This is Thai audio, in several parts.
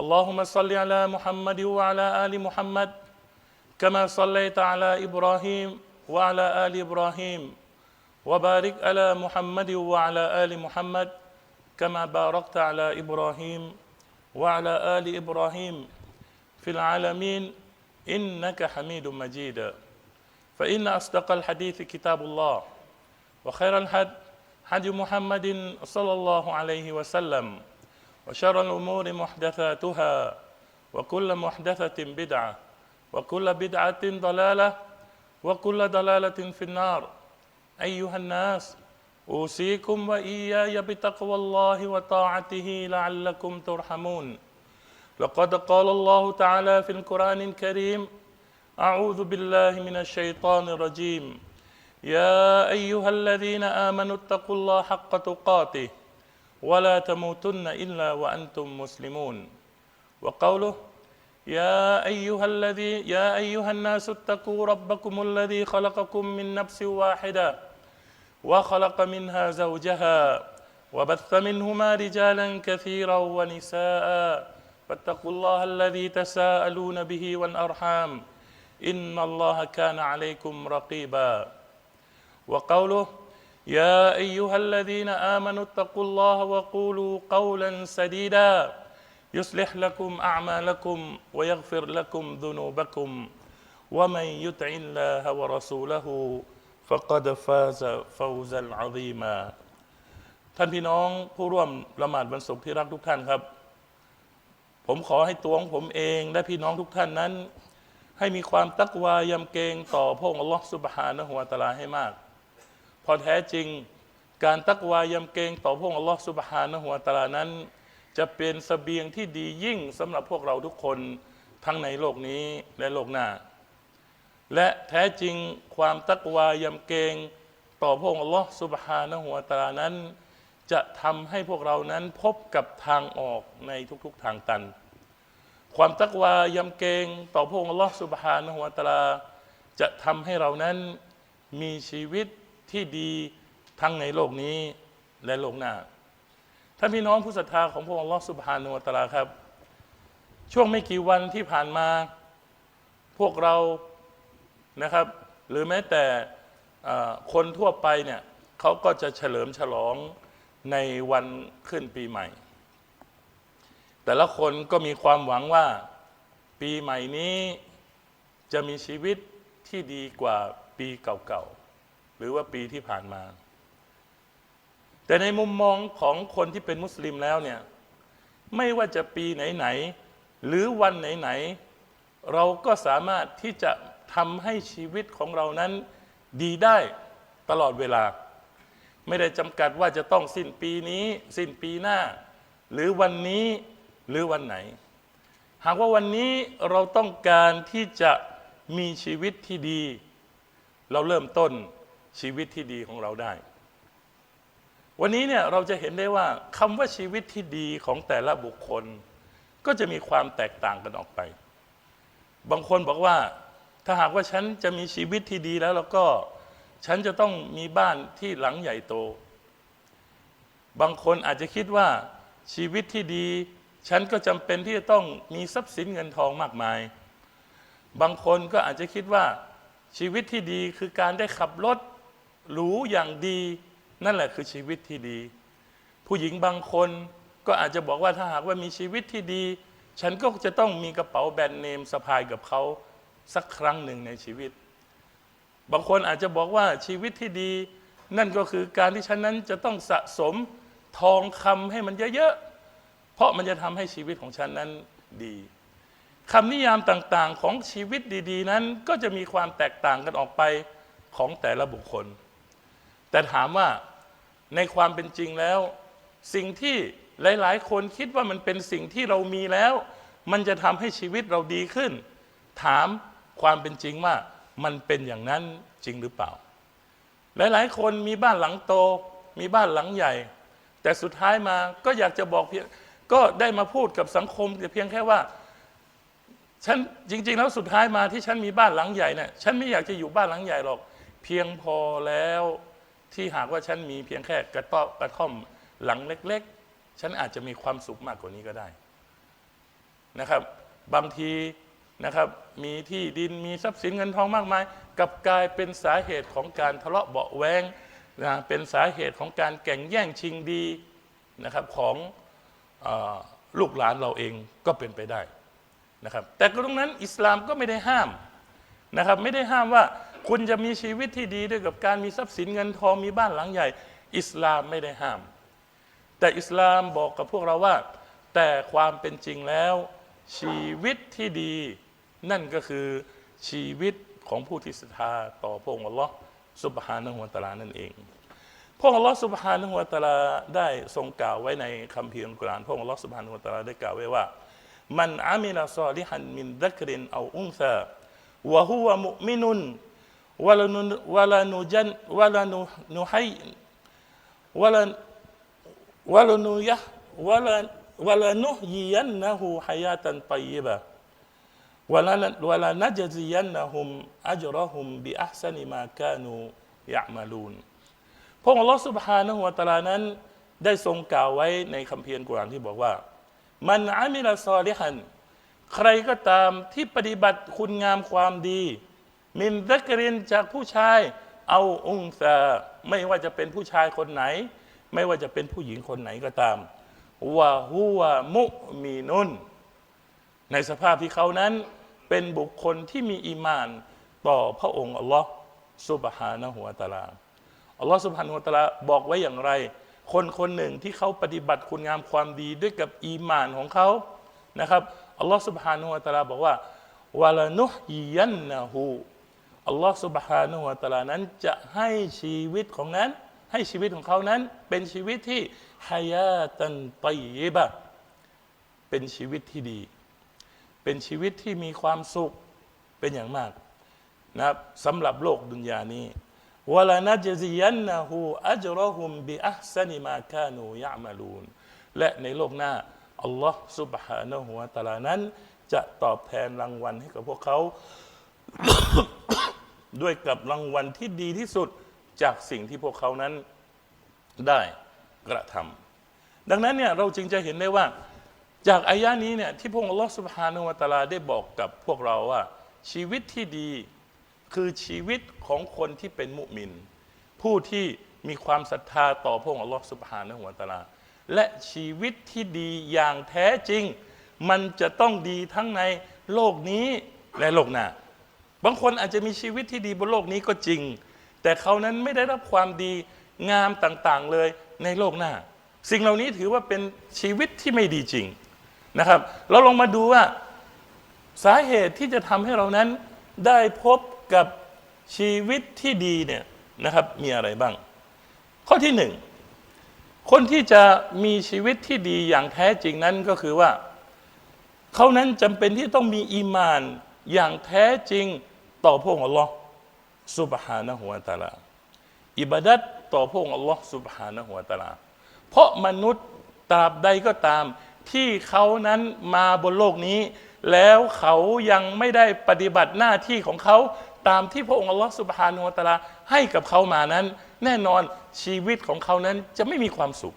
اللهم صل على محمد وعلى آل محمد كما صليت على إبراهيم وعلى آل إبراهيم وبارك على محمد وعلى آل محمد كما باركت على إبراهيم وعلى آل إبراهيم في العالمين إنك حميد مجيد. فإن أصدق الحديث كتاب الله وخير الهدي هدي محمد صلى الله عليه وسلم. وشر الأمور محدثاتها وكل محدثة بدعة وكل بدعة ضلالة وكل ضلالة في النار. أيها الناس أوصيكم وإياي بتقوى الله وطاعته لعلكم ترحمون. لقد قال الله تعالى في القرآن الكريم أعوذ بالله من الشيطان الرجيم. يا أيها الذين آمنوا اتقوا الله حق تقاته. ولا تموتن إلا وأنتم مسلمون. وقوله يا أيها الذي يا أيها الناس اتقوا ربكم الذي خلقكم من نفس واحدة وخلق منها زوجها وبث منهما رجالا كثيرا ونساء فاتقوا الله الذي تساءلون به والأرحام إن الله كان عليكم رقيبا. وقوله يا ايها الذين امنوا اتقوا الله وقولوا قولا سديدا يصلح لكم اعمالكم ويغفر لكم ذنوبكم ومن يطع الله ورسوله فقد فاز فوزا عظيما ท่านพี่น้องผู้ร่วมละหมาดวันศุกร์ที่รักทุกท่านครับ ผมขอให้ตัวของผมเองและพี่น้องทุกท่านนั้น ให้มีความตักวายำเกรงต่อพระองค์อัลลอฮฺสุบฮานะฮุวาตะอาลาให้มาก พอแท้จริง การตักวายำเกรงต่อพระองค์อัลลอฮฺสุบฮานะฮุวาตาลานั้น จะเป็นสเสบียงที่ดียิ่งสำหรับพวกเราทุกคนทั้งในโลกนี้และโลกหน้า และแท้จริงความตักวายำเกรงต่อพระองค์อัลลอฮฺสุบฮานะฮุวาตาลานั้น จะทำให้พวกเรานั้นพบกับทางออกในทุกๆทางตัน ความตักวายำเกรงต่อพระองค์อัลลอฮฺสุบฮานะฮุวาตาลาจะทำให้เรานั้นมีชีวิต ที่ดีทั้งในโลกนี้และโลกหน้าท่านพี่น้องผู้ศรัทธาของพระองค์ลอสุบฮานุวะตลาครับ ช่วงไม่กี่วันที่ผ่านมา พวกเรานะครับ หรือแม้แต่คนทั่วไปเนี่ยเขาก็จะเฉลิมฉลองในวันขึ้นปีใหม่ แต่ละคนก็มีความหวังว่าปีใหม่นี้จะมีชีวิตที่ดีกว่าปีเก่าๆ หรือว่าปีที่ผ่านมา แต่ในมุมมองของคนที่เป็นมุสลิมแล้วเนี่ย ไม่ว่าจะปีไหนๆหรือวันไหนๆเราก็สามารถที่จะทำให้ชีวิตของเรานั้นดีได้ตลอดเวลา ไม่ได้จำกัดว่าจะต้องสิ้นปีนี้ สิ้นปีหน้า หรือวันนี้หรือวันไหน หากว่าวันนี้เราต้องการที่จะมีชีวิตที่ดี เราเริ่มต้น ชีวิตที่ดีของเราได้ วันนี้เนี่ยเราจะเห็นได้ว่าคำว่าชีวิตที่ดีของแต่ละบุคคล ก็จะมีความแตกต่างกันออกไป บางคนบอกว่าถ้าหากว่าฉันจะมีชีวิตที่ดีแล้วแล้วก็ฉันจะต้องมีบ้านที่หลังใหญ่โต บางคนอาจจะคิดว่าชีวิตที่ดี ฉันก็จำเป็นที่จะต้องมีทรัพย์สินเงินทองมากมาย บางคนก็อาจจะคิดว่าชีวิตที่ดีคือการได้ขับรถ รูอย่างดี นั่นแหละคือชีวิตที่ดี ผู้หญิงบางคนก็อาจจะบอกว่าถ้าหากว่ามีชีวิตที่ดี ฉันก็จะต้องมีกระเป๋าแบรนด์เนมสะพายกับเขาสักครั้งหนึ่งในชีวิต บางคนอาจจะบอกว่าชีวิตที่ดี นั่นก็คือการที่ฉันนั้นจะต้องสะสมทองคำให้มันเยอะๆ เพราะมันจะทำให้ชีวิตของฉันนั้นดีคำนิยามต่างๆของชีวิตดี ๆ นั้นก็จะมีความแตกต่างกันออกไปของแต่ละบุคคล แต่ถามว่าในความเป็นจริงแล้ว สิ่งที่หลาย ๆ คนคิดว่ามันเป็นสิ่งที่เรามีแล้ว มันจะทำให้ชีวิตเราดีขึ้น ถามความเป็นจริงว่ามันเป็นอย่างนั้นจริงหรือเปล่า หลาย ๆ คนมีบ้านหลังโต มีบ้านหลังใหญ่ แต่สุดท้ายมาก็อยากจะบอกเพียงก็ได้มาพูดกับสังคมแต่เพียงแค่ว่าฉันจริง ๆ แล้วสุดท้ายมาที่ฉันมีบ้านหลังใหญ่เนี่ยฉันไม่อยากจะอยู่บ้านหลังใหญ่หรอก เพียงพอแล้ว ที่หากว่าฉันมีเพียงแค่กระต๊อบกระท่อมหลังเล็ก ๆ ฉันอาจจะมีความสุขมากกว่านี้ก็ได้นะครับ บางทีนะครับมีที่ดินมีทรัพย์สินเงินทองมากมายกับกลายเป็นสาเหตุของการทะเลาะเบาแวงนะเป็นสาเหตุของการแข่งแย่งชิงดีนะครับของอลูกหลานเราเองก็เป็นไปได้นะครับแต่ตรงนั้นอิสลามก็ไม่ได้ห้ามนะครับไม่ได้ห้ามว่า คุณจะมีชีวิตที่ดีด้วยกับการมีทรัพย์สินเงินทองมีบ้านหลังใหญ่ อิสลามไม่ได้ห้าม แต่อิสลามบอกกับพวกเราว่า แต่ความเป็นจริงแล้ว ชีวิตที่ดี นั่นก็คือชีวิตของผู้ที่ศรัทธาต่อพระองค์อัลลอฮ์สุบฮานะฮุวะตะอาลานั่นเองพระองค์อัลลอฮ์สุบฮานะฮุวะตะอาลาได้ทรงกล่าวไว้ในคัมภีร์อัลกุรอานพระองค์อัลลอฮ์สุบฮานะฮุวะตะอาลาได้กล่าวไว้ว่ามันอามิลาซอลิฮันมินดักรินเอาอุนซาวะฮุวะมุมินุน วะลานุวะลานุจันวะลานุนุไฮวะลา ولنيه ولا ولنحيينه حياة طيبة ولن- ولنجزينهم أجرهم بأحسن ما كانوا يعملون พระองค์อัลลอฮฺสุบฮานะฮูวะตะอาลานั้น ได้ทรงกล่าวไว้ในคัมภีร์อัลกุรอานที่บอกว่า มันอามิลาซอลิฮัน ใครก็ตามที่ปฏิบัติคุณงามความดี มินดักรินจากผู้ชาย เอาองซาไม่ว่าจะเป็นผู้ชายคนไหน ไม่ว่าจะเป็นผู้หญิงคนไหนก็ตามวะฮุวะมุมีนุนในสภาพที่เขานั้นเป็นบุคคลที่มีอีมานต่อพระองค์อัลลอฮ์สุบฮานะฮุวตาลาอัลลอฮ์สุบฮานะฮุวตาลาบอกไว้อย่างไร คนคนหนึ่งที่เขาปฏิบัติคุณงามความดีด้วยกับอีมานของเขานะครับอัลลอฮ์สุบฮานะฮุวตาลาบอกว่าวะลานุฮียันนะฮู อัลลอฮ์สุบฮานุวะตะลานั้นจะให้ชีวิตของนั้น ให้ชีวิตของเขานั้น เป็นชีวิตที่ฮายาตันตยบะเป็นชีวิตที่ดี เป็นชีวิตที่มีความสุขเป็นอย่างมากนะครับสำหรับโลกดุนยานี้วลานัจซียันนะฮูอัจรอฮุมบิอัซนิมาคานูยะมาลูนและในโลกหน้าอัลลอฮ์สุบฮานะหัวตะลานั้น จะตอบแทนรางวัลให้กับพวกเขา ด้วยกับรางวัลที่ดีที่สุดจากสิ่งที่พวกเขานั้นได้กระทำดังนั้นเนี่ยเราจึงจะเห็นได้ว่าจากอายะนี้เนี่ยที่พระองค์อัลลอฮฺสุบฮานุวะตาลาได้บอกกับพวกเราว่า ชีวิตที่ดีคือชีวิตของคนที่เป็นมุมิน ผู้ที่มีความศรัทธาต่อพระองค์อัลลอฮฺสุบฮานุวะตาลา และชีวิตที่ดีอย่างแท้จริง มันจะต้องดีทั้งในโลกนี้และโลกหน้า บางคนอาจจะมีชีวิตที่ดีบนโลกนี้ก็จริง แต่เขานั้นไม่ได้รับความดีงามต่างๆเลยในโลกหน้า สิ่งเหล่านี้ถือว่าเป็นชีวิตที่ไม่ดีจริงนะครับ เราลองมาดูว่าสาเหตุที่จะทำให้เรานั้นได้พบกับชีวิตที่ดีเนี่ยนะครับมีอะไรบ้าง ข้อที่หนึ่งคนที่จะมีชีวิตที่ดีอย่างแท้จริงนั้นก็คือว่า เขานั้นจำเป็นที่ต้องมีอีมานอย่างแท้จริง ต่อพระองค์อัลลอฮ์สุบฮานะฮุวตาลาอิบาดัตต่อพระองค์อัลลอฮ์สุบฮานะฮุวตาลา เพราะมนุษย์ตราบใดก็ตาม ที่เขานั้นมาบนโลกนี้ แล้วเขายังไม่ได้ปฏิบัติหน้าที่ของเขาตามที่พระองค์อัลลอฮ์สุบฮานะฮุวาตาลาให้กับเขามานั้น แน่นอนชีวิตของเขานั้นจะไม่มีความสุข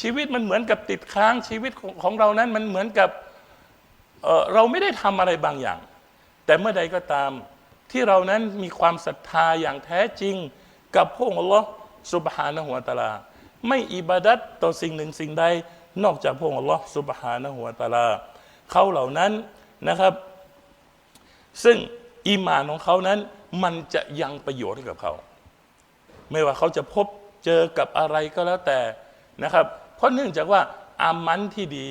ชีวิตมันเหมือนกับติดค้างชีวิตของเรานั้นมันเหมือนกับเเราไม่ได้ทำอะไรบางอย่าง แต่เมื่อใดก็ตาม ที่เรานั้นมีความศรัทธาอย่างแท้จริง กับพระองค์อัลลอฮ์สุบฮานะฮุวตะอาลา ไม่อิบาดัตต่อสิ่งหนึ่งสิ่งใด นอกจากพระองค์อัลลอฮ์สุบฮานะฮุวตะอาลาเขาเหล่านั้นนะครับ ซึ่งอีหมานของเขานั้นมันจะยังประโยชน์ให้กับเขา ไม่ว่าเขาจะพบเจอกับอะไรก็แล้วแต่นะครับ เพราะเนื่องจากว่าอามันที่ดี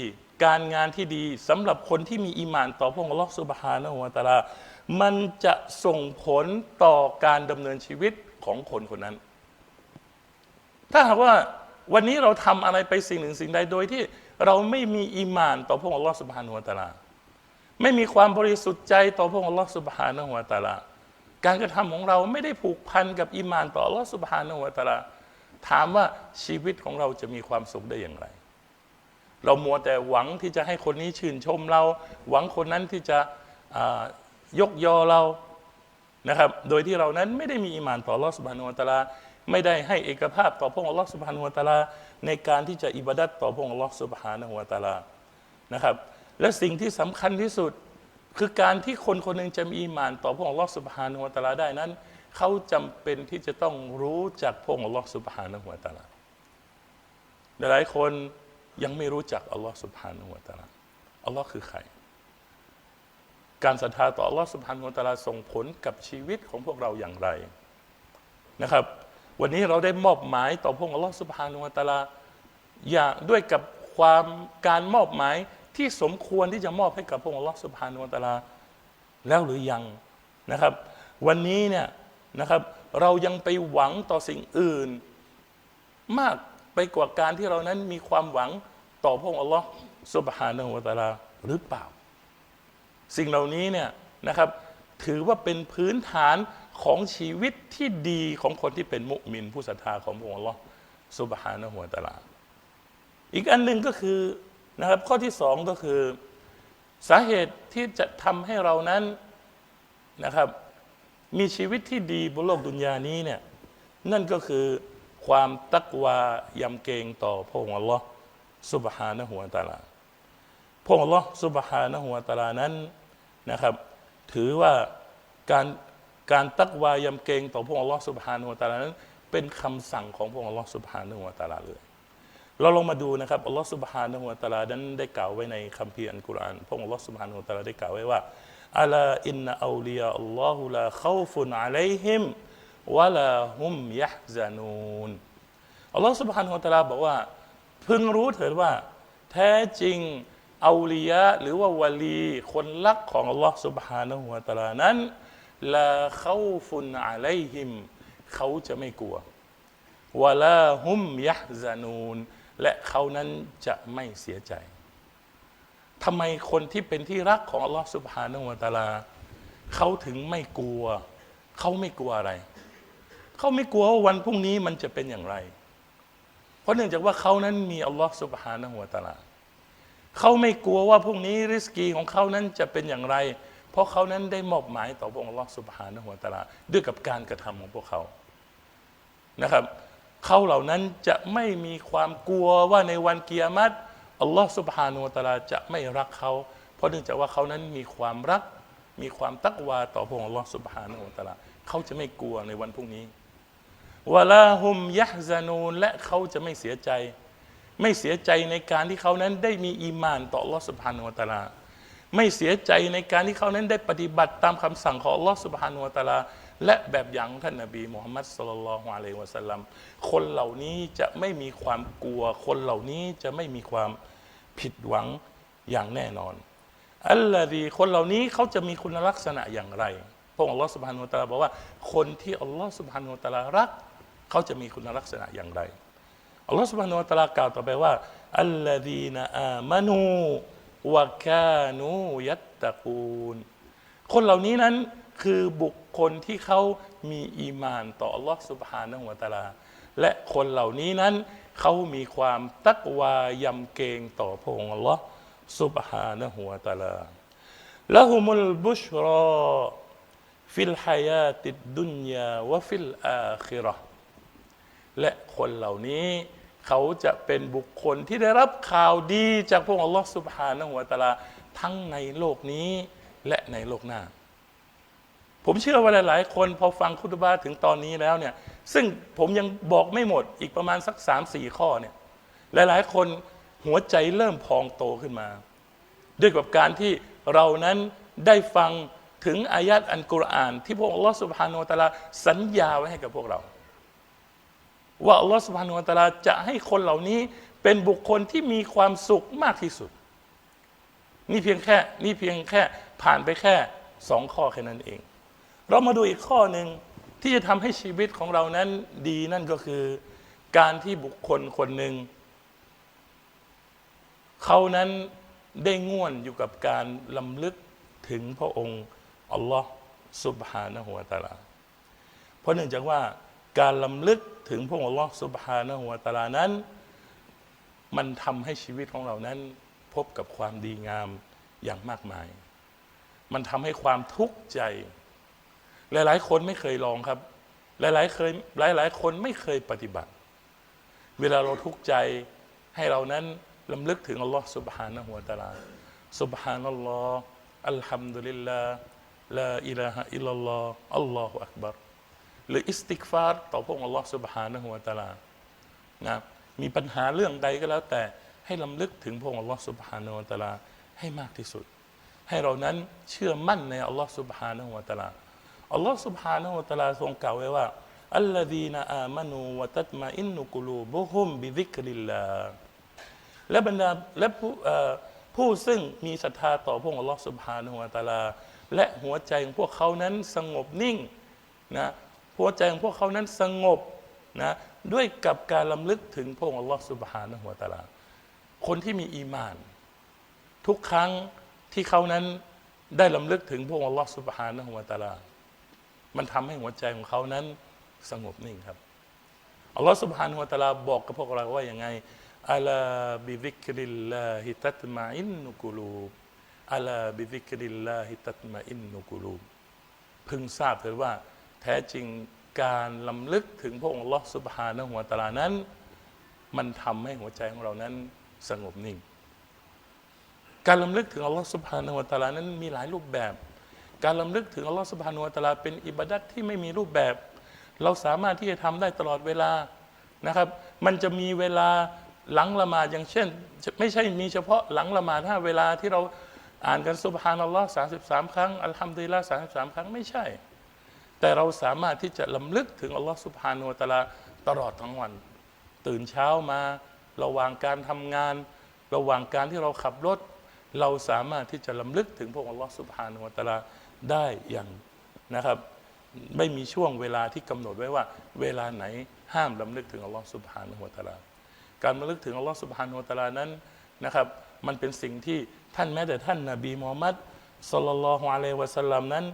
การงานที่ดีสำหรับคนที่มีอีหมานต่อพระองค์อัลลอฮฺสุบฮานะฮูวตะอาลา มันจะส่งผลต่อการดำเนินชีวิตของคนคนนั้น ถ้าหากว่าวันนี้เราทำอะไรไปสิ่งหนึ่งสิ่งใดโดยที่เราไม่มีอีมานต่อพระองค์อัลลอฮฺสุบฮานะฮูวะตาลา ไม่มีความบริสุทธิ์ใจต่อพระองค์อัลลอฮ์สุบฮานุวาตาลา การกระทำของเราไม่ได้ผูกพันกับอีมานต่ออัลลอฮ์สุบฮานุวาตาลา ถามว่าชีวิตของเราจะมีความสุขได้อย่างไรเรามัวแต่หวังที่จะให้คนนี้ชื่นชมเรา หวังคนนั้นที่จะ ยกยอเรานะครับ โดยที่เรานั้นไม่ได้มีอีหมานต่อลอสุบานุวตาลา ไม่ได้ให้เอกภาพต่อพระองค์ลอสุบานุวตาลา ในการที่จะอิบาดัตต่อพระองค์ลอสุบานุวตาลานะครับ และสิ่งที่สำคัญที่สุดคือการที่คนคนหนึ่งจะมีอีหมานต่อพระองค์ลอสุบานุวตาลาได้นั้น เขาจำเป็นที่จะต้องรู้จักพระองค์ลอสุบานุวตาลาหลายคนยังไม่รู้จักอัลลอฮ์สุบฮานุวะตาลาอัลลอฮ์คือใคร การศรัทธาต่อลอสุบฮานุวะตาลาส่งผลกับชีวิตของพวกเราอย่างไรนะครับ วันนี้เราได้มอบหมายต่อพระองค์ลอสุบฮานุวะตาลาอย่างด้วยกับความการมอบหมายที่สมควรที่จะมอบให้กับพระองค์ลอสุบฮานุวะตาลาแล้วหรือยังนะครับ วันนี้เนี่ยนะครับเรายังไปหวังต่อสิ่งอื่น มากไปกว่าการที่เรานั้นมีความหวังต่อพระองค์อัลลอฮ์สุบฮานะฮูวะตะลาหรือเปล่า สิ่งเหล่านี้เนี่ยนะครับถือว่าเป็นพื้นฐานของชีวิตที่ดีของคนที่เป็นมุมินผู้ศรัทธาของพระองค์ลลอสุบฮานะฮูวตะลาอีกอันหนึ่งก็คือนะครับข้อที่สองก็คือ สาเหตุที่จะทำให้เรานั้นนะครับ มีชีวิตที่ดีบนโลกดุนยานี้เนี่ยนั่นก็คือความตักวายำเกรงต่อพระองค์อัลลอฮ์สุบฮานะฮูวตะอาลาพระองค์อัลลอฮ์สุบฮานะฮูวตะอาลานั้น นะครับ ถือว่าการการตักวายำเกรงต่อพระองค์อัลลอฮ์สุบฮานะฮูวตาลานั้นเป็นคำสั่งของพระองค์อัลลอฮ์สุบฮานะฮูวตาลาเลยเราลองมาดูนะครับอัลลอฮ์สุบฮานะฮูวะตาลานั้นได้กล่าวไว้ในคัมภีร์อัลกุรอานพระองค์อัลลอฮ์สุบฮานะฮูวะตาลาได้กล่าวไว้ว่าอัลาอินนะอูลียาอัลลอฮุลาขอฟุนอะลัยฮิมวะลาฮุมยะฮซานูนอัลลอฮ์สุบฮานะฮูวะตาลาบอกว่า พึงรู้เถิดว่า แท้จริง อาลียะหรือว่าวลี คนรักของอัลลอฮ์สุบฮานะฮูวะตะอาลานั้นลาเขาฟุนอะลัยฮิม เขาจะไม่กลัววะลาฮุมยะซานูน และเขานั้นจะไม่เสียใจทำไมคนที่เป็นที่รักของอัลลอฮ์สุบฮานะฮูวะตะอาลาเขาถึงไม่กลัว เขาไม่กลัวอะไร เขาไม่กลัวว่าวันพรุ่งนี้มันจะเป็นอย่างไร เพราะเนื่องจากว่าเขานั้นมีอัลลอฮ์สุบฮานะฮูวะตะอาลา เขาไม่กลัวว่าพรุ่งนี้ริสกีของเขานั้นจะเป็นอย่างไร เพราะเขานั้นได้มอบหมายต่อพระองค์ลอสุบฮานะฮูวตะอาลาด้วยกับการกระทำของพวกเขานะครับเขาเหล่านั้นจะไม่มีความกลัวว่าในวันเกิยามัตอัลลอฮ์สุบฮานุวะตะอาลาจะไม่รักเขา เพราะเนื่องจากว่าเขานั้นมีความรัก มีความตักวาต่อพระองค์อัลลอฮ์สุบฮานุวะตะอาลาเขาจะไม่กลัวในวันพรุ่งนี้วะลาฮุมยะฮซานูนและเขาจะไม่เสียใจ ไม่เสียใจในการที่เขานั้นได้มีอีมานต่ออัลลอฮ์สุบฮานุวตาลา ไม่เสียใจในการที่เขานั้นได้ปฏิบัติตามคำสั่งของอัลลอฮ์สุบฮานุวตาลา และแบบอย่างท่านนบีมุฮัมมัดสุลลัลฮุอะลัยวะสัลลัมคนเหล่านี้จะไม่มีความกลัว คนเหล่านี้จะไม่มีความผิดหวังอย่างแน่นอนอัลลอฮีคนเหล่านี้เขาจะมีคุณลักษณะอย่างไรพระองค์อัลลอฮ์สุบฮานุวตะอาลาบอกว่าคนที่อัลลอฮ์สุบฮานุวตะอาลารัก เขาจะมีคุณลักษณะอย่างไร อัลลอฮ์สุบฮานุวะตะอาลากล่าวต่อไปว่าอัลลอฮีนอามานูวะกานูยัตตะกูนคนเหล่านี้นั้นคือบุคคลที่เขามีอีมานต่ออัลลอฮ์สุบฮานะฮูวะตะอาลา และคนเหล่านี้นั้นเขามีความตักวายำเกรงต่อพระองค์อัลลอฮ์สุบฮานะฮูวะตะอาลาละฮุมุลบุชรอฟิลฮายาติดดุนยาวะฟิลอาคิรา และคนเหล่านี้ เขาจะเป็นบุคคลที่ได้รับข่าวดีจากพระองค์อัลลอฮ์สุบฮานะฮูวตะอาลาทั้งในโลกนี้และในโลกหน้า ผมเชื่อว่าหลาย ๆ คนพอฟังคุตบาถึงตอนนี้แล้วเนี่ยซึ่งผมยังบอกไม่หมดอีกประมาณสักสามสี่ข้อเนี่ยหลาย ๆ คนหัวใจเริ่มพองโตขึ้นมา ด้วยกับการที่เรานั้นได้ฟังถึงอายัดอันกุรอาน ที่พระองค์อัลลอฮ์สุบฮานุวะตะอาลาสัญญาไว้ให้กับพวกเรา ว่าอัลลอฮ์สุบฮานุวะตะลาจะให้คนเหล่านี้เป็นบุคคลที่มีความสุขมากที่สุด นี่เพียงแค่นี่เพียงแค่ผ่านไปแค่สองข้อแค่นั้นเอง เรามาดูอีกข้อหนึ่งที่จะทำให้ชีวิตของเรานั้นดีนั่นก็คือ การที่บุคคลคนหนึ่งเขานั้นได้ง่วนอยู่กับการลำลึกถึงพระองค์อัลลอฮ์สุบฮานะฮุวตะอาลา เพราะเนื่องจากว่าการลำลึก ถึงพระองค์ลลอสุบฮานะหัวตาลานั้น มันทำให้ชีวิตของเรานั้น พบกับความดีงามอย่างมากมาย มันทำให้ความทุกข์ใจ หลาย ๆ คนไม่เคยลองครับ หลายๆเคยหลาย ๆ คนไม่เคยปฏิบัติ เวลาเราทุกข์ใจให้เรานั้นลำลึกถึงอัลลอฮ์สุบฮานะหัวตาลาสุบฮานัลลอฮ์อัลฮัมดุลิลลาห์ลาอิลาฮะอิลลัลลอฮ์อัลลอฮุอักบาร หรืออิสติกฟาร์ต่อพระองค์อัลลอฮ์สุบฮานะฮุวาตาลานะมีปัญหาเรื่องใดก็แล้วแต่ให้ลำลึกถึงพระองค์อัลลอฮ์สุบฮานะฮุวาตาลาให้มากที่สุด ให้เรานั้นเชื่อมั่นในอัลลอฮ์สุบฮานะฮุวาตาลาอัลลอฮ์สุบฮานะฮุวาตาลาทรงกล่าวไว้ว่าอัลลอฮีนาอามานูวะตัตมาอินนุกุลูบุฮุมบิดิกริลลาและบรรดาและผู้ผู้ซึ่งมีศรัทธาต่อพระองค์อัลลอฮ์สุบฮานะฮุวาตาลาและหัวใจของพวกเขานั้นสงบนิ่งนะ หัวใจของพวกเขานั้นสงบนะด้วยกับการลำลึกถึงพระองค์อัลลอฮฺสุบฮานะหัวตาลา คนที่มีอีมาน ทุกครั้งที่เขานั้นได้ลำลึกถึงพระองค์อัลลอฮฺสุบฮานะหัวตาลา มันทำให้หัวใจของเขานั้นสงบนิ่งครับอัลลอฮฺสุบฮานะหัวตาลาบอกกับพวกเราว่าอย่างไงอัลาบิซิกริลลาฮิตัตมาอินนุกุลูอัลาบิซิกริลลาฮิตัตมาอินนุกุลูบพึงทราบเถิดว่า แท้จริงการลำลึกถึงพระองค์ลอสุบฮานะหัวตาลานั้น มันทำให้หัวใจของเรานั้นสงบนิ่ง การลำลึกถึงอัลลอฮฺสุบฮานะหัวตาลานั้นมีหลายรูปแบบ การลำลึกถึงอัลลอฮฺสุบฮานะหัวตาลาเป็นอิบาดัตที่ไม่มีรูปแบบ เราสามารถที่จะทำได้ตลอดเวลานะครับ มันจะมีเวลาหลังละหมาดอย่างเช่น ไม่ใช่มีเฉพาะหลังละหมาดถ้าเวลาที่เราอ่านกันสุบฮานัลลอฮ์สาสิบสามครั้งอัลฮัมดุลิลลสาสิบสามครั้งไม่ใช่ แต่เราสามารถที่จะลำลึกถึงอัลลอฮ์สุบฮานุวะตะอาลาตลอดทั้งวัน ตื่นเช้ามา ระหว่างการทำงาน ระหว่างการที่เราขับรถ เราสามารถที่จะลำลึกถึงพระองค์อัลลอฮ์สุบฮานุวะตะอาลาได้อย่างนะครับ ไม่มีช่วงเวลาที่กำหนดไว้ว่า เวลาไหนห้ามลำลึกถึงอัลลอฮ์สุบฮานุวะตะอาลาการระลึกถึงอัลลอฮ์สุบฮานุวะตะอาลานั้นนะครับ มันเป็นสิ่งที่ท่านแม้แต่ท่านนบีมูฮัมมัดศ็อลลัลลอฮุอะลัยวะสัลลัมนั้น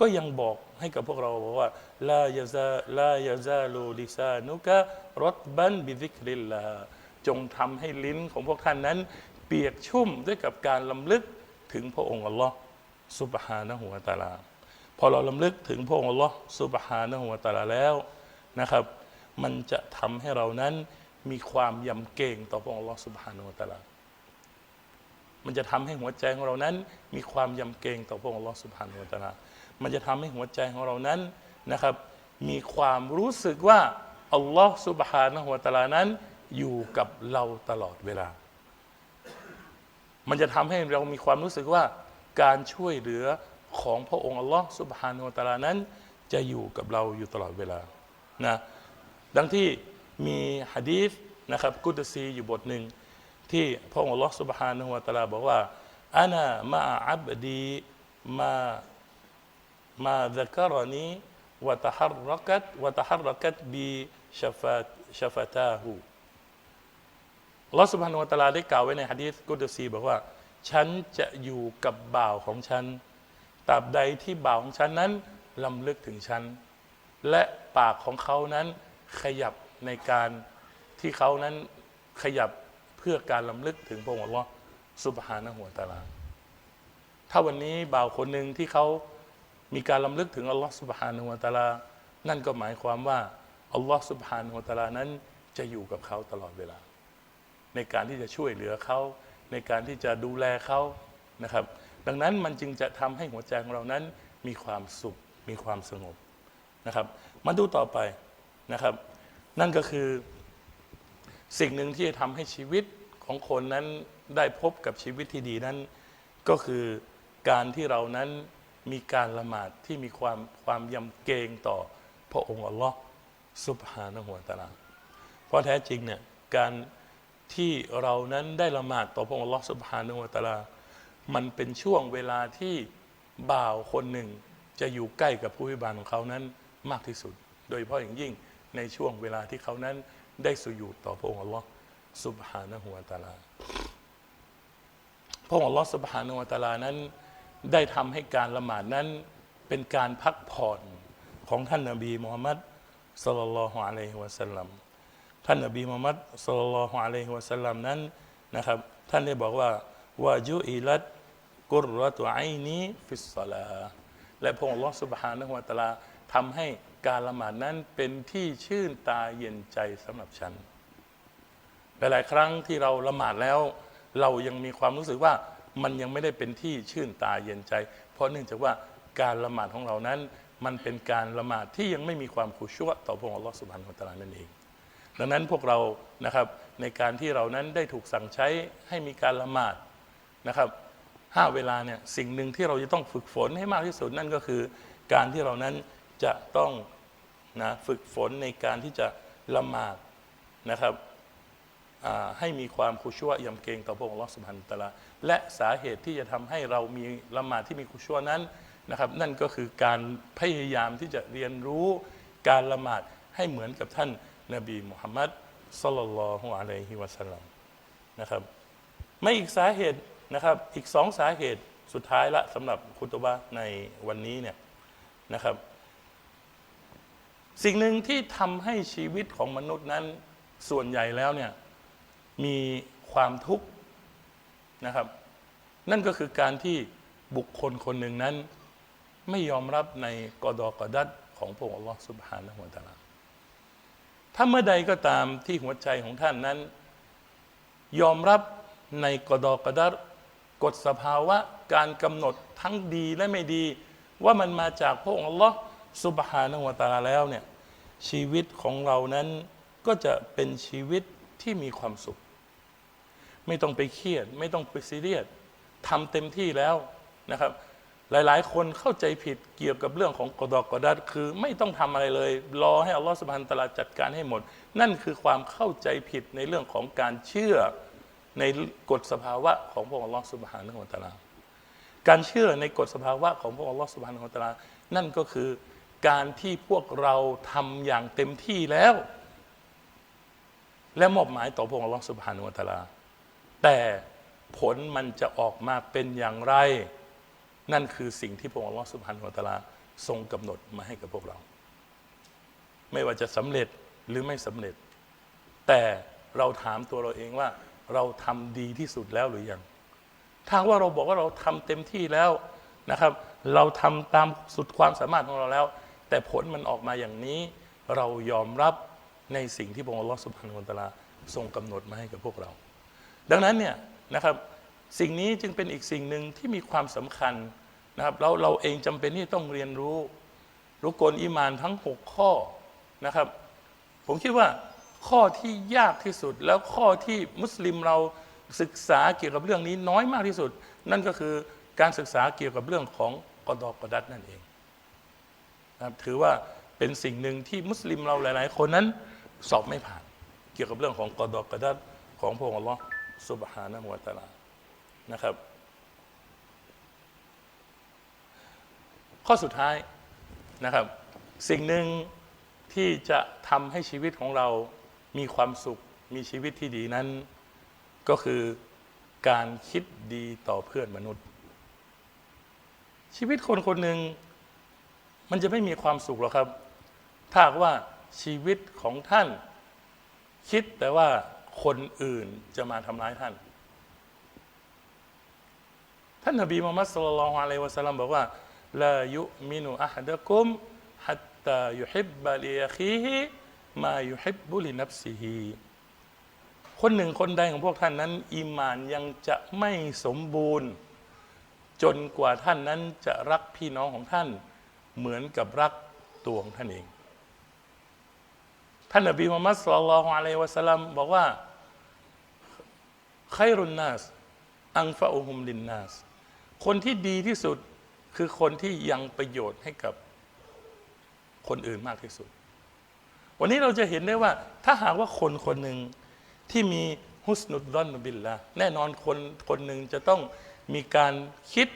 ก็ยังบอกให้กับพวกเราบอกว่าลายาซาลายาซาลูลิซานุกะรตบันบิซิกริลลาจงทำให้ลิ้นของพวกท่านนั้น เปียกชุ่มด้วยกับการลำลึกถึงพระองค์อัลลอฮ์สุบฮานะฮูวตะอาลา พอเราลำลึกถึงพระองค์อัลลอฮ์สุบฮานะฮูวตะอาลาแล้วนะครับ มันจะทำให้เรานั้นมีความยำเกรงต่อพระองค์อัลลอฮ์สุบฮานะฮูวตะอาลา มันจะทำให้หัวใจของเรานั้น มีความยำเกรงต่อพระองค์ลอฮ์สุบฮานะฮูวะตะอามันจะทำให้หัวใจของเรานั้นนะครับ มีความรู้สึกว่าอัลลอฮ์สุบฮานะฮูวตาลานั้น อยู่กับเราตลอดเวลา มันจะทำให้เรามีความรู้สึกว่าการช่วยเหลือของพระองค์อัลลอฮ์สุบฮานุวะตะอาลานั้น จะอยู่กับเราอยู่ตลอดเวลานะดังที่มีฮะดีษนะครับกุตซีอยู่บทหนึ่ง ที่พระองค์อัลลอฮฺสุบฮานุวาตลาบอกว่าอานามาอับดีมามาดักรนีวะตหรักัตวะตหรักัตบีชฟาชฟาตาหูลอสุบฮานุตะลาได้กล่าวไว้ในฮะดีษกุดซีบอกว่า ฉันจะอยู่กับบ่าวของฉันตราบใดที่บ่าวของฉันนั้นลำลึกถึงฉัน และปากของเขานั้นขยับในการที่เขานั้นขยับ พื่อการลำลึกถึงพระองค์อัลลอฮ์สุบฮานะฮูวตาลา ถ้าวันนี้บ่าวคนหนึ่งที่เขามีการลำลึกถึงอัลลอฮ์สุบฮานะฮูวตาลา นั่นก็หมายความว่าอัลลอฮ์สุบฮานะฮูวตาลานั้นจะอยู่กับเขาตลอดเวลา ในการที่จะช่วยเหลือเขา ในการที่จะดูแลเขานะครับ ดังนั้นมันจึงจะทำให้หัวใจของเรานั้นมีความสุขมีความสงบนะครับ มาดูต่อไปนะครับ นั่นก็คือ สิ่งหนึ่งที่จะทำให้ชีวิตของคนนั้นได้พบกับชีวิตที่ดีนั้น ก็คือการที่เรานั้นมีการละหมาดที่มีความความยำเกรงต่อพระองค์อัลลอฮ์สุบฮานะฮูวตาลาเพราะแท้จริงเนี่ยการที่เรานั้นได้ละหมาดต่อพระองค์อัลลอฮ์สุบฮานะฮูวตาลา มันเป็นช่วงเวลาที่บ่าวคนหนึ่งจะอยู่ใกล้กับผู้พิบาลของเขานั้นมากที่สุด โดยเฉพาะอย่างยิ่งในช่วงเวลาที่เขานั้น ได้สุญูดต่อพระองค์อัลลอฮ์สุบฮานะฮูวะตาลาพระองค์อัลลอฮ์สุบฮานะฮูวะตาลานั้น ได้ทำให้การละหมาดนั้นเป็นการพักผ่อนของท่านนบีมูฮัมมัดสลลัลลอฮุอะลัยฮิวะสัลลัมท่านนบีมูฮัมมัดสลลัลลอฮุอะลัยฮิวะสัลลัมนั้นนะครับท่านได้บอกว่าวาจุอิลัดกุรรตุไอนี้ฟิสซาลาและพระองค์อัลลอฮฺสุบฮานะฮูวะตาลาทำให้ การละหมาดนั้นเป็นที่ชื่นตาเย็นใจสำหรับฉันหลายๆครั้งที่เราละหมาดแล้ว เรายังมีความรู้สึกว่ามันยังไม่ได้เป็นที่ชื่นตาเย็นใจ เพราะเนื่องจากว่าการละหมาดของเรานั้น มันเป็นการละหมาดที่ยังไม่มีความขุชัวต่อพระองค์อัลลอฮฺสุบฮานะฮูวะตะอาลานั่นเอง ดังนั้นพวกเรานะครับในการที่เรานั้นได้ถูกสั่งใช้ให้มีการละหมาดนะครับห้าเวลาเนี่ยสิ่งหนึ่งที่เราจะต้องฝึกฝนให้มากที่สุดนั่นก็คือ การที่เรานั้น จะต้องนะฝึกฝนในการที่จะละหมาดนะครับให้มีความคุชัวยำเกรงต่อพระองค์ลอสุบฮานะฮูวะตะลาและสาเหตุที่จะทำให้เรามีละหมาดที่มีคุชัวนั้นนะครับ นั่นก็คือการพยายามที่จะเรียนรู้การละหมาดให้เหมือนกับท่านนบีมุฮัมมัดสลลัลลอฮุอะลัยฮิวะสัลลัมนะครับไม่อีกสาเหตุนะครับอีกสองสาเหตุสุดท้ายละสำหรับคุตบะในวันนี้เนี่ยนะครับ สิ่งหนึ่งที่ทำให้ชีวิตของมนุษย์นั้นส่วนใหญ่แล้วเนี่ยมีความทุกข์นะครับ นั่นก็คือการที่บุคคลคนหนึ่งนั้น ไม่ยอมรับในกอดอกอดัดของพระองค์อัลลอฮฺสุบฮานะฮูวตะอาลาถ้าเมื่อใดก็ตามที่หัวใจของท่านนั้น ยอมรับในกอดอกระดัรกฎสภาวะการกำหนดทั้งดีและไม่ดี ว่ามันมาจากพระองค์อัลลอฮ์ สุบฮานะวะตาลาแล้วเนี่ยชีวิตของเรานั้นก็จะเป็นชีวิตที่มีความสุข ไม่ต้องไปเครียด ไม่ต้องไปซีเรียสทำเต็มที่แล้วนะครับ หลายๆ คนเข้าใจผิดเกี่ยวกับเรื่องของกอดอกกอดัดคือไม่ต้องทำอะไรเลย รอให้อัลลอฮฺสุบฮานตะอาลาจัดการให้หมด นั่นคือความเข้าใจผิดในเรื่องของการเชื่อในกฎสภาวะของพระองค์อัลลอฮฺสุบฮานะฮูวะตะอาลาการเชื่อในกฎสภาวะของพระองค์อัลลอฮฺสุบฮานะฮูวะตะอาลานั่นก็คือ การที่พวกเราทำอย่างเต็มที่แล้ว และมอบหมายต่อพระองค์อัลลอฮฺสุบฮานะฮูวะตาลา แต่ผลมันจะออกมาเป็นอย่างไร นั่นคือสิ่งที่พระองค์อัลลอฮฺสุบฮานะฮูวะตาลา ทรงกำหนดมาให้กับพวกเรา ไม่ว่าจะสำเร็จหรือไม่สำเร็จ แต่เราถามตัวเราเองว่าเราทำดีที่สุดแล้วหรือยังถ้าว่าเราบอกว่าเราทำเต็มที่แล้วนะครับ เราทำตามสุดความสามารถของเราแล้ว แต่ผลมันออกมาอย่างนี้ เรายอมรับในสิ่งที่พระองค์อัลลอฮฺสุบฮานุวะตะอาลาทรงกำหนดมาให้กับพวกเรา ดังนั้นเนี่ยนะครับสิ่งนี้จึงเป็นอีกสิ่งหนึ่งที่มีความสำคัญนะครับเราเราเองจำเป็นที่ต้องเรียนรู้รู้กลอีมานทั้ง 6 ข้อนะครับ ผมคิดว่าข้อที่ยากที่สุดแล้วข้อที่มุสลิมเราศึกษาเกี่ยวกับเรื่องนี้น้อยมากที่สุด นั่นก็คือการศึกษาเกี่ยวกับเรื่องของกอดอกอดัดนั่นเอง นะครับถือว่าเป็นสิ่งหนึ่งที่มุสลิมเราหลาย ๆ คนนั้นสอบไม่ผ่าน เกี่ยวกับเรื่องของกอดอกอดัดของพระองค์อัลลอฮ์สุบฮานะฮูวตะอาลานะครับ ข้อสุดท้ายนะครับ สิ่งหนึ่งที่จะทำให้ชีวิตของเรามีความสุขมีชีวิตที่ดีนั้น ก็คือการคิดดีต่อเพื่อนมนุษย์ ชีวิตคนคนหนึ่ง มันจะไม่มีความสุขหรอกครับ ถ้าว่าชีวิตของท่าน คิดแต่ว่าคนอื่นจะมาทำร้ายท่าน ท่านนบีมุฮัมมัดสุลลัลลอฮุอะลัยฮิวะสัลลัมบอกว่าลายุมินุอะฮัดะกุมฮัตตายุฮิบบะลิยะคีฮิมายุฮิบบุลินับซิฮีคนหนึ่งคนใดของพวกท่านนั้นอีมานยังจะไม่สมบูรณ์ จนกว่าท่านนั้นจะรักพี่น้องของท่าน เหมือนกับรักตัวของท่านเอง ท่านนบีมุฮัมมัดสุลลัลลอฮุอะลัยวะสัลลัมบอกว่าไครุนนัสอังฟะอุฮุมลินนัสคนที่ดีที่สุดคือคนที่ยังประโยชน์ให้กับคนอื่นมากที่สุด วันนี้เราจะเห็นได้ว่า ถ้าหากว่าคนคนหนึ่งที่มีฮุสนุดรอนบิลละแน่นอนคนคนหนึ่งจะต้องมีการคิด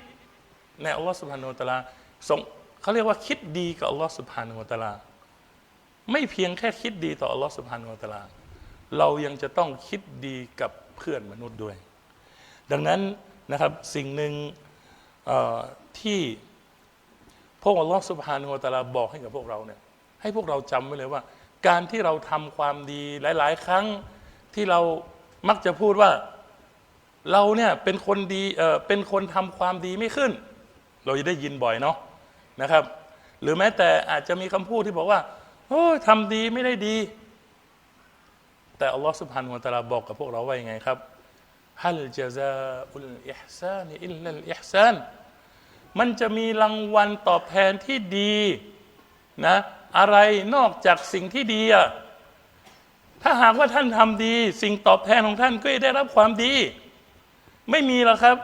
ในอัลลอฮฺสุบฮานุตะลาส่ง เขาเรียกว่าคิดดีกับอัลลอฮฺสุบฮานุตะลา ไม่เพียงแค่คิดดีต่ออัลลอฮฺสุบฮานุตะลา เรายังจะต้องคิดดีกับเพื่อนมนุษย์ด้วย ดังนั้นนะครับสิ่งหนึ่งที่พระองค์อัลลอฮฺสุบฮานุวะตาลาบอกให้กับพวกเราเนี่ยให้พวกเราจำไว้เลยว่า การที่เราทำความดีหลาย ๆ ครั้งที่เรามักจะพูดว่าเราเนี่ยเป็นคนดีเออเป็นคนทำความดีไม่ขึ้น เราจะได้ยินบ่อยเนาะ นะครับ หรือแม้แต่อาจจะมีคำพูดที่บอกว่าโอ้ยทำดีไม่ได้ดี แต่อัลลอฮฺสุบฮานุวะตะอาลาบอกกับพวกเราว่ายังไงครับฮัลจาซาอุลอิฮซานอิลลัลอิฮซานมันจะมีรางวัลตอบแทนที่ดีนะอะไรนอกจากสิ่งที่ดีอะถ้าหากว่าท่านทำดี สิ่งตอบแทนของท่านก็จะได้รับความดี ไม่มีหรอกครับ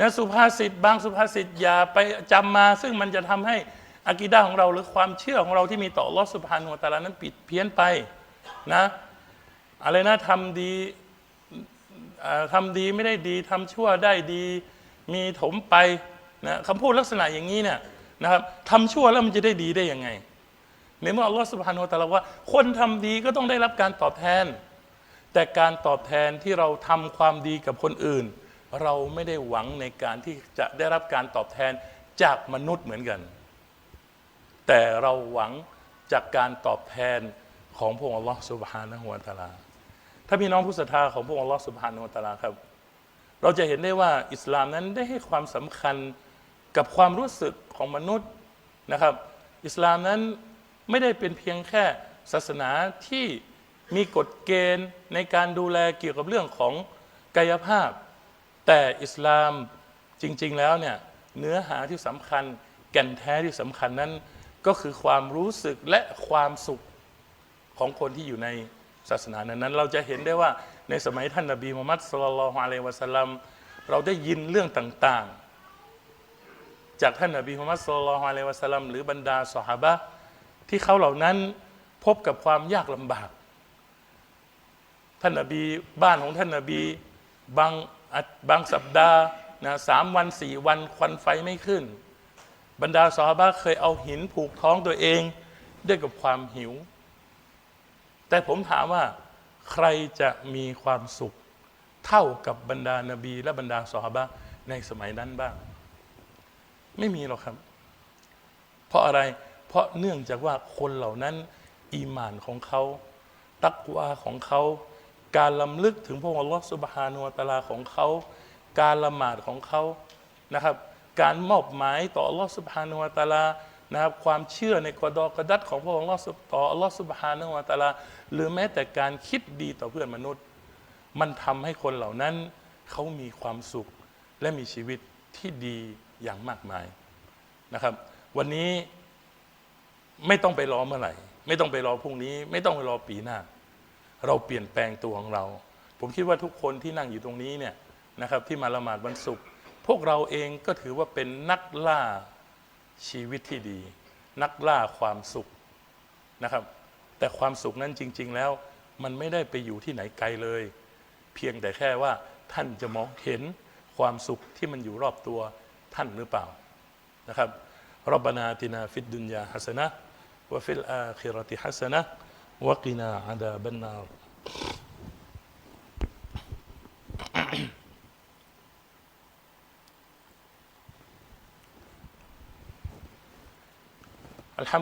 นะสุภาษิตบางสุภาษิตอย่าไปจำมา ซึ่งมันจะทำให้อากิดาของเราหรือความเชื่อของเราที่มีต่อลอฮฺสุบฮานุวตะอาลานั้นปิดเพี้ยนไปนะอะไรนะทำดีทำดีไม่ได้ดีทำชั่วได้ดีมีถมไปนะคำพูดลักษณะอย่างนี้เนี่ยนะครับทำชั่วแล้วมันจะได้ดีได้ยังไงในเมื่ออัลลอฮฺสุบฮานุตะลาว่า คนทำดีก็ต้องได้รับการตอบแทน แต่การตอบแทนที่เราทำความดีกับคนอื่น เราไม่ได้หวังในการที่จะได้รับการตอบแทนจากมนุษย์เหมือนกัน แต่เราหวังจากการตอบแทนของพระองค์อัลลอฮฺสุบฮานะฮุวาตาลา ถ้าพี่น้องผู้ศรัทธาของพระองค์อัลลอฮฺสุบฮานะฮุวาตาลาครับ เราจะเห็นได้ว่าอิสลามนั้นได้ให้ความสำคัญกับความรู้สึกของมนุษย์นะครับ อิสลามนั้นไม่ได้เป็นเพียงแค่ศาสนาที่มีกฎเกณฑ์ในการดูแลเกี่ยวกับเรื่องของกายภาพ แต่อิสลามจริง ๆ แล้วเนี่ยเนื้อหาที่สำคัญ แก่นแท้ที่สำคัญนั้น ก็คือความรู้สึกและความสุขของคนที่อยู่ในศาสนานั้น เราจะเห็นได้ว่าในสมัยท่านนบีมุฮัมมัดสุลลัลฮุอะลัยวะสัลลัมเราได้ยินเรื่องต่างๆ จากท่านนบีมุฮัมมัดสุลลัลฮุอะลัยวะสัลลัมหรือบรรดาสหาบะที่เขาเหล่านั้นพบกับความยากลำบาก ท่านนบีบ้านของท่านนบีบาง บางสัปดาห์นะสามวันสี่วันควันไฟไม่ขึ้น บรรดาสาบะเคยเอาหินผูกท้องตัวเองด้วยกับความหิว แต่ผมถามว่าใครจะมีความสุขเท่ากับบรรดานบี และบรรดาสหาบะในสมัยนั้นบ้าง ไม่มีหรอกครับ เพราะอะไรเพราะเนื่องจากว่าคนเหล่านั้น อีหมานของเขา ตักวาของเขา การลำลึกถึงพระองค์อัลลอฮฺสุบฮานุวตะอาลาของเขา การละหมาดของเขานะครับ การมอบหมายต่ออัลลอฮฺสุบฮานุวตะอาลานะครับความเชื่อในกอดอกระดัดของพระองค์ลอสุต่ออัลลอฮฺสุบฮานุวตาลา หรือแม้แต่การคิดดีต่อเพื่อนมนุษย์ มันทำให้คนเหล่านั้น เขามีความสุขและมีชีวิตที่ดีอย่างมากมายนะครับ วันนี้ไม่ต้องไปรอเมื่อไหร่ ไม่ต้องไปรอพรุ่งนี้ ไม่ต้องไปรอปีหน้า เราเปลี่ยนแปลงตัวของเรา ผมคิดว่าทุกคนที่นั่งอยู่ตรงนี้เนี่ยนะครับที่มาละหมาดวันศุกร์พวกเราเองก็ถือว่าเป็นนักล่าชีวิตที่ดี นักล่าความสุขนะครับ แต่ความสุขนั้นจริง ๆ แล้ว มันไม่ได้ไปอยู่ที่ไหนไกลเลย เพียงแต่แค่ว่าท่านจะมองเห็นความสุขที่มันอยู่รอบตัวท่านหรือเปล่านะครับรบนาตินาฟิดดุนยาฮัสนะวะฟิลอาคิรติฮัสนะ وقنا عذاب النار. الحمد